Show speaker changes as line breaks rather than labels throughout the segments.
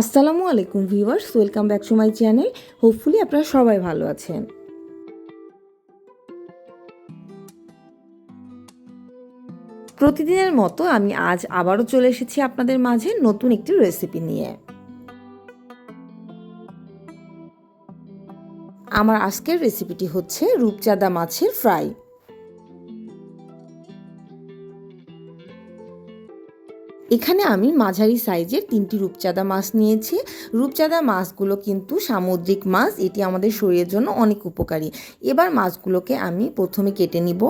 আসসালামু আলাইকুম viewers, welcome back to my channel. Hopefully আপনারা সবাই ভালো আছেন। প্রতিদিনের মতো আমি আজ আবারও চলে এসেছি আপনাদের মাঝে নতুন একটি রেসিপি নিয়ে। আমার আজকের রেসিপিটি হচ্ছে রূপচাঁদা মাছের ফ্রাই এখানে আমি মাঝারি সাইজের তিনটি রূপচাঁদা মাছ নিয়েছি। রূপচাঁদা মাছগুলো কিন্তু সামুদ্রিক মাছ, এটি আমাদের শরীরের জন্য অনেক উপকারী। এবার মাছগুলোকে আমি প্রথমে কেটে নিব।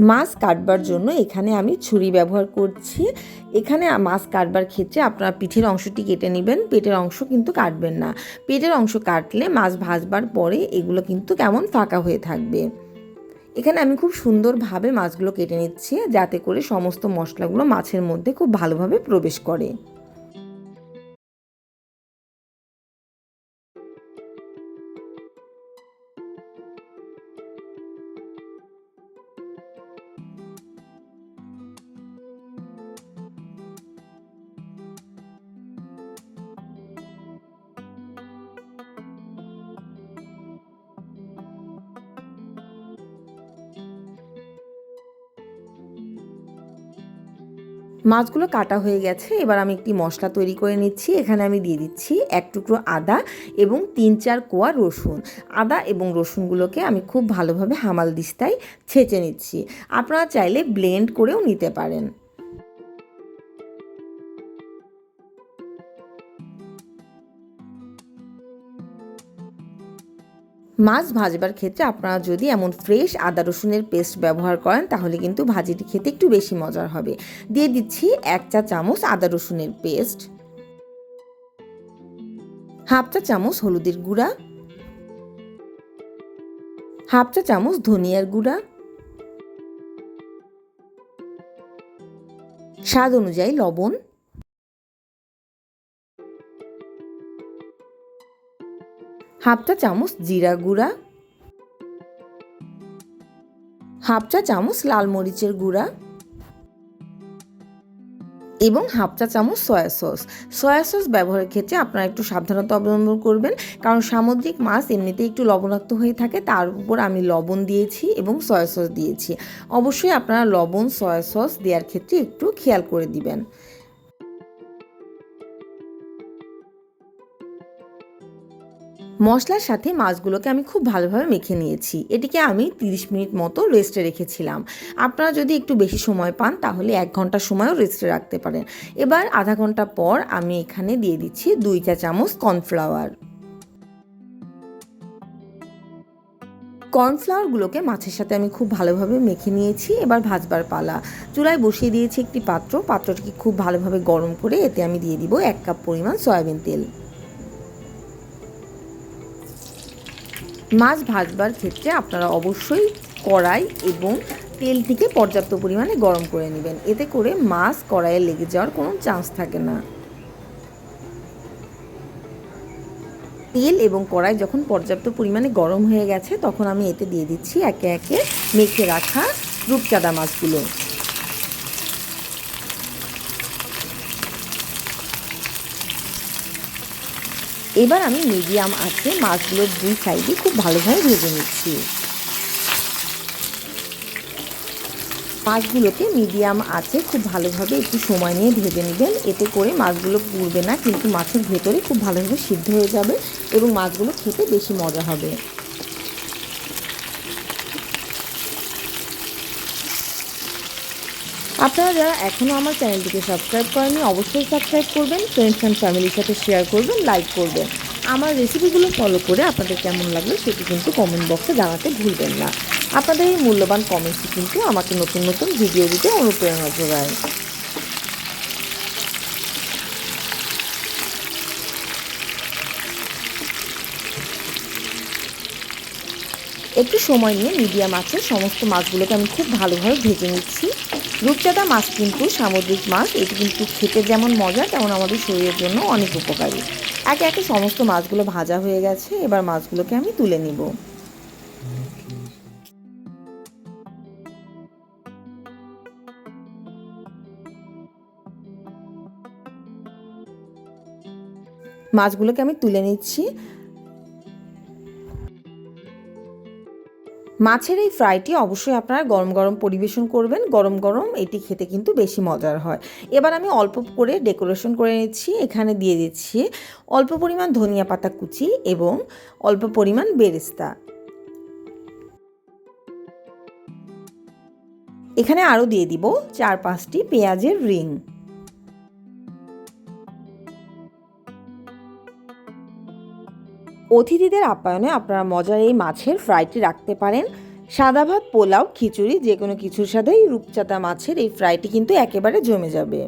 মাছ কাটবার জন্য এখানে আমি ছুরি ব্যবহার করছি। এখানে মাছ কাটবার ক্ষেত্রে আপনারা পিঠের অংশটি কেটে নেবেন, পেটের অংশ কিন্তু কাটবেন না। পেটের অংশ কাটলে মাছ ভাজবার পরে এগুলো কিন্তু কেমন ফাঁকা হয়ে থাকবে। এখানে আমি খুব সুন্দরভাবে মাছগুলো কেটে নিচ্ছি, যাতে করে সমস্ত মশলাগুলো মাছের মধ্যে খুব ভালোভাবে প্রবেশ করে। মাছগুলো কাটা হয়ে গেছে। এবার আমি একটি মশলা তৈরি করে নিচ্ছি। এখানে আমি দিয়ে দিচ্ছি এক টুকরো আদা এবং তিন চার কোয়া রসুন। আদা এবং রসুনগুলোকে আমি খুব ভালোভাবে হামাল দিস্তায় ছেঁচে নিচ্ছি। আপনারা চাইলে ব্লেন্ড করেও নিতে পারেন। মাছ ভাজবার ক্ষেত্রে আপনারা যদি এমন ফ্রেশ আদা রসুনের পেস্ট ব্যবহার করেন, তাহলে কিন্তু ভাজিটি খেতে একটু বেশি মজার হবে। দিয়ে দিচ্ছি এক চা চামচ আদা রসুনের পেস্ট হাফ চা চামচ হলুদের গুঁড়া, হাফ চা চামচ ধনিয়ার গুঁড়া। স্বাদ অনুযায়ী লবণ হাফ চা চামচ জিরা গুঁড়া, হাফ চা চামচ লাল মরিচের গুঁড়া এবং হাফ চা চামচ সয়া সস। সয়া সস ব্যবহারের ক্ষেত্রে আপনারা একটু সাবধানতা অবলম্বন করবেন, কারণ সামুদ্রিক মাছ এমনিতেই একটু লবণাক্ত হয়ে থাকে, তার উপর আমি লবণ দিয়েছি এবং সয়া সস দিয়েছি। অবশ্যই আপনারা লবণ, সয়া সস দেওয়ার ক্ষেত্রে একটু খেয়াল করে দিবেন। মশলার সাথে মাছগুলোকে আমি খুব ভালোভাবে মেখে নিয়েছি। এটিকে আমি 30 মিনিট মতো রেস্টে রেখেছিলাম। আপনারা যদি একটু বেশি সময় পান, তাহলে এক ঘণ্টা সময়ও রেস্টে রাখতে পারেন। এবার আধা ঘণ্টা পর আমি এখানে দিয়ে দিচ্ছি দুই চা চামচ কর্নফ্লাওয়ার কর্নফ্লাওয়ারগুলোকে মাছের সাথে আমি খুব ভালোভাবে মেখে নিয়েছি। এবার ভাজবার পালা। চুলায় বসিয়ে দিয়েছি একটি পাত্র। পাত্রটিকে খুব ভালোভাবে গরম করে এতে আমি দিয়ে দিব এক কাপ পরিমাণ সয়াবিন তেল। মাছ ভাজবার ক্ষেত্রে আপনারা অবশ্যই কড়াই এবং তেলটিকে পর্যাপ্ত পরিমাণে গরম করে নেবেন। এতে করে মাছ কড়াইয়ে লেগে যাওয়ার কোনো চান্স থাকে না। তেল এবং কড়াই যখন পর্যাপ্ত পরিমাণে গরম হয়ে গেছে, তখন আমি এতে দিয়ে দিচ্ছি একে একে মেখে রাখা রূপচাঁদা মাছগুলো। এবার আমি মিডিয়াম আছে মাছগুলোর দুই সাইডে খুব ভালোভাবে ভেজে নিচ্ছি। মাছগুলোকে মিডিয়াম আছে, খুব ভালোভাবে একটু সময় নিয়ে ভেজে নেবেন। এতে করে মাছগুলো পুড়বে না, কিন্তু মাছের ভেতরে খুব ভালোভাবে সিদ্ধ হয়ে যাবে এবং মাছগুলো খেতে বেশি মজা হবে। আপনারা যারা এখনও আমার চ্যানেলটিকে সাবস্ক্রাইব করেনি অবশ্যই সাবস্ক্রাইব করবেন ফ্রেন্ডস অ্যান্ড ফ্যামিলির সাথে শেয়ার করবেন লাইক করবেন। আমার রেসিপিগুলো ফলো করে আপনাদের কেমন লাগল সেটি কিন্তু কমেন্ট বক্সে জানাতে ভুলবেন না। আপনাদের এই মূল্যবান কমেন্টসই কিন্তু আমাকে নতুন নতুন ভিডিও দিতে অনুপ্রেরণা যোগায়। একটু সময় নিয়ে মিডিয়াম আছে, সমস্ত মাছগুলোকে আমি খুব ভালোভাবে ভেজে নিচ্ছি। রূপচাঁদা মাছ কিন্তু সামুদ্রিক মাছ। এটি কিন্তু খেতে যেমন মজা, তেমন আমাদের শরীরের জন্য অনেক উপকারী। একে একে সমস্ত মাছগুলো ভাজা হয়ে গেছে। এবার মাছগুলোকে আমি তুলে নিব। মাছগুলোকে আমি তুলে নিচ্ছি। মাছের এই ফ্রাইটি অবশ্যই আপনারা গরম গরম পরিবেশন করবেন। গরম গরম এটি খেতে কিন্তু বেশি মজার হয়। এবার আমি অল্প করে ডেকোরেশন করে নিচ্ছি। এখানে দিয়ে দিচ্ছি অল্প পরিমাণ ধনিয়া পাতা কুচি এবং অল্প পরিমাণ বেরেস্তা। এখানে আরও দিয়ে দিব চার পাঁচটি পেঁয়াজের রিং। অতিথিদের আপ্যায়নে আপনারা মজার এই মাছের ফ্রাইটি রাখতে পারেন। সাদা ভাত, পোলাও, খিচুড়ি, যে কোনো কিছুর সাথেই রূপচাঁদা মাছের এই ফ্রাইটি কিন্তু একেবারে জমে যাবে।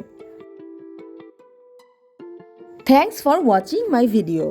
Thanks for watching my video